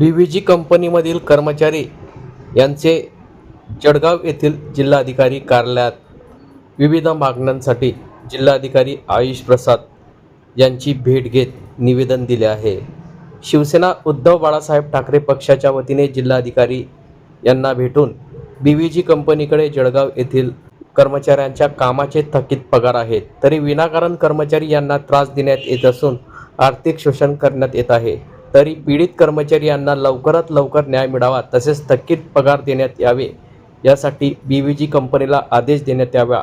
बी V जी कंपनीमधील कर्मचारी यांचे जळगाव येथील जिल्हाधिकारी कार्यालयात विविध मागण्यांसाठी जिल्हाधिकारी आयुष प्रसाद यांची भेट घेत निवेदन दिले आहे. शिवसेना उद्धव बाळासाहेब ठाकरे पक्षाच्या वतीने जिल्हाधिकारी यांना भेटून बी व्ही जी कंपनीकडे जळगाव येथील कर्मचाऱ्यांच्या कामाचे थकीत पगार आहेत. तरी विनाकारण कर्मचारी यांना त्रास देण्यात येत असून आर्थिक शोषण करण्यात येत आहे. तरी पीडित कर्मचारी यांना लवकरात लवकर न्याय मिळावा तसेच थकीत पगार देण्यात यावे. यासाठी बी व्ही जी कंपनीला आदेश देण्यात यावा.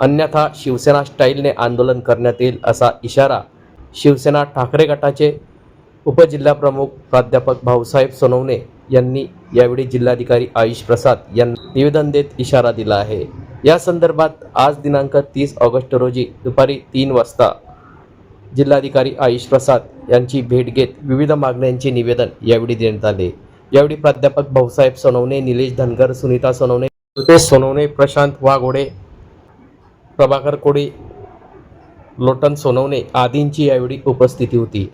अन्यथा शिवसेना स्टाईलने आंदोलन करण्यात येईल असा इशारा शिवसेना ठाकरे गटाचे उपजिल्हाप्रमुख प्राध्यापक भाऊसाहेब सोनवणे यांनी यावेळी जिल्हाधिकारी आयुष प्रसाद यांना निवेदन देत इशारा दिला आहे. या संदर्भात आज दिनांक तीस ऑगस्ट रोजी दुपारी तीन वाजता जिल्हाधिकारी आयुष प्रसाद यांची भेट घेत विविध मागण्यांचे निवेदन यावेळी देण्यात आले. यावेळी प्राध्यापक भाऊसाहेब सोनवणे निलेश धनगर सुनीता सोनवणे रुपेश सोनवणे प्रशांत वाघोडे प्रभाकर कोळी लोटन सोनवणे आदींची यावेळी उपस्थिती होती.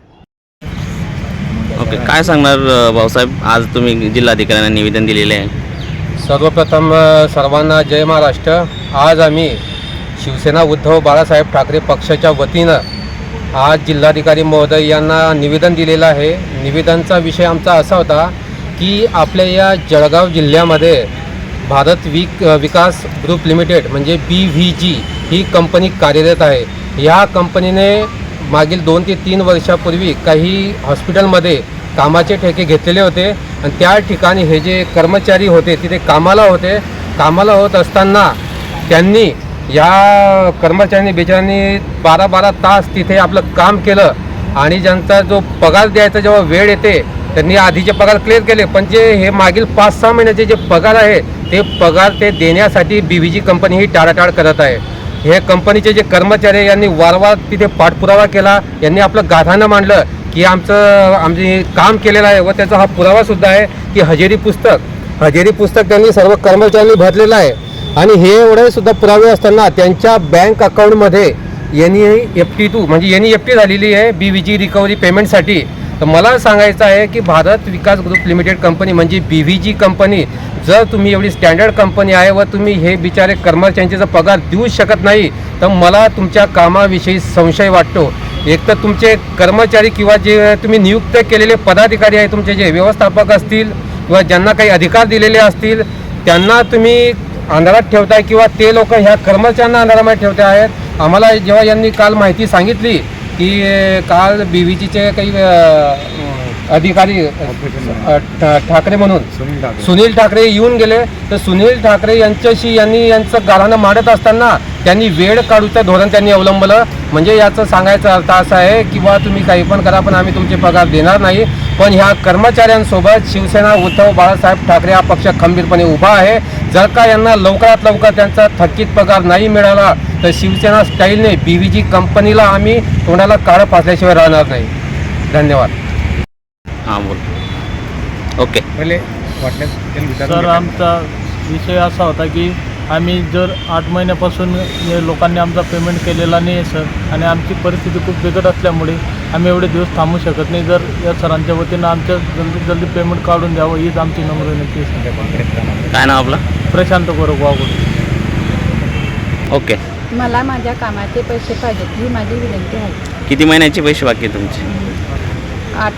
ओके काय सांगणार भाऊसाहेब? आज तुम्ही जिल्हाधिकाऱ्यांना निवेदन दिलेले आहे. सर्वप्रथम सर्वांना जय महाराष्ट्र. आज आम्ही शिवसेना उद्धव बाळासाहेब ठाकरे पक्षाच्या वतीनं आज जिल्हाधिकारी महोदय यांना निवेदन दिलेलं आहे. निवेदनचा विषय आमचा असा होता की आपल्या या जळगाव जिल्ह्यामध्ये भारत विक विकास ग्रुप लिमिटेड म्हणजे बी व्ही जी ही कंपनी कार्यरत आहे. ह्या कंपनीने मागील दोन ते तीन वर्षापूर्वी काही हॉस्पिटलमध्ये कामाचे ठेके घेतलेले होते आणि त्या ठिकाणी हे जे कर्मचारी होते तिथे कामाला होते. कामाला होत असताना त्यांनी या कर्मचाऱ्यांनी बेचाऱ्यांनी बारा बारा तास तिथे आपलं काम केलं आणि ज्यांचा जो पगार द्यायचा जेव्हा वेळ येते त्यांनी आधीचे पगार क्लिअर केले. पण जे हे मागील पाच सहा महिन्याचे जे पगार आहे ते पगार ते देण्यासाठी बी व्ही जी कंपनी ही टाळाटाळ करत आहे. हे कंपनीचे जे कर्मचारी यांनी वारंवार तिथे पाठपुरावा केला यांनी आपलं गाधानं मांडलं की आमचं आमचे काम केलेलं आहे व त्याचा हा पुरावासुद्धा आहे की हजेरी पुस्तक. हजेरी पुस्तक त्यांनी सर्व कर्मचाऱ्यांनी भरलेलं आहे. आणि हे एवढे सुद्धा पुरावे असताना त्यांच्या बँक अकाउंटमध्ये ई एफ टी टू म्हणजे एन ई एफ टी झालेली आहे बी व्ही जी रिकव्हरी पेमेंटसाठी तर मला सांगायचं आहे की Bharat Vikas group limited company म्हणजे बी व्ही जी कंपनी जर तुम्ही एवढी स्टँडर्ड कंपनी आहे व तुम्ही हे बिचारे कर्मचाऱ्यांचे जर पगार देऊ शकत नाही तर मला तुमच्या कामाविषयी संशय वाटतो. एक तर तुमचे कर्मचारी किंवा जे तुम्ही नियुक्त केलेले पदाधिकारी आहे तुमचे जे व्यवस्थापक असतील किंवा ज्यांना काही अधिकार दिलेले असतील त्यांना तुम्ही अंधारात ठेवताय किंवा ते लोक ह्या कर्मचाऱ्यांना अंधारामध्ये ठेवते आहेत. आम्हाला जेव्हा यांनी काल माहिती सांगितली की काल बी व्ही जीचे काही अधिकारी ठाकरे म्हणून. सुनील ठाकरे. येऊन गेले तर सुनील ठाकरे यांच्याशी यांनी यांचं गाराणं मांडत असताना त्यांनी वेळ काढूचं धोरण त्यांनी अवलंबलं. म्हणजे याचं सांगायचा अर्थ असा आहे की बा तुम्ही काही पण करा पण आम्ही तुमचे पगार देणार नाही. पण ह्या कर्मचाऱ्यांसोबत शिवसेना उद्धव बाळासाहेब ठाकरे हा पक्ष खंबीरपणे उभा आहे. जर का यांना लवकरात लवकर त्यांचा थकीत पगार नाही मिळाला तर शिवसेना स्टाईलने बी व्ही जी कंपनीला आम्ही तोंडाला काळं फासल्याशिवाय राहणार नाही. धन्यवाद. हां बोल. ओके. सर आमचा विषय असा होता की आम्ही जर आठ महिन्यापासून हे लोकांनी आमचा पेमेंट केलेला नाही आहे सर आणि आमची परिस्थिती खूप बिकट असल्यामुळे आम्ही एवढे दिवस थांबू शकत नाही. जर या सरांच्या वतीनं आमच्या जल्दी जल्दी पेमेंट काढून द्यावं हीच आमची नम्र विनंती आहे. काय नाव आपलं? प्रशांत गोरख वागून ओके. मला माझ्या कामाचे पैसे पाहिजेत ही माझी विनंती आहे. किती महिन्याचे पैसे बाकी आहे तुमचे? आठ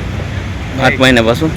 आठ महिन्यापासून?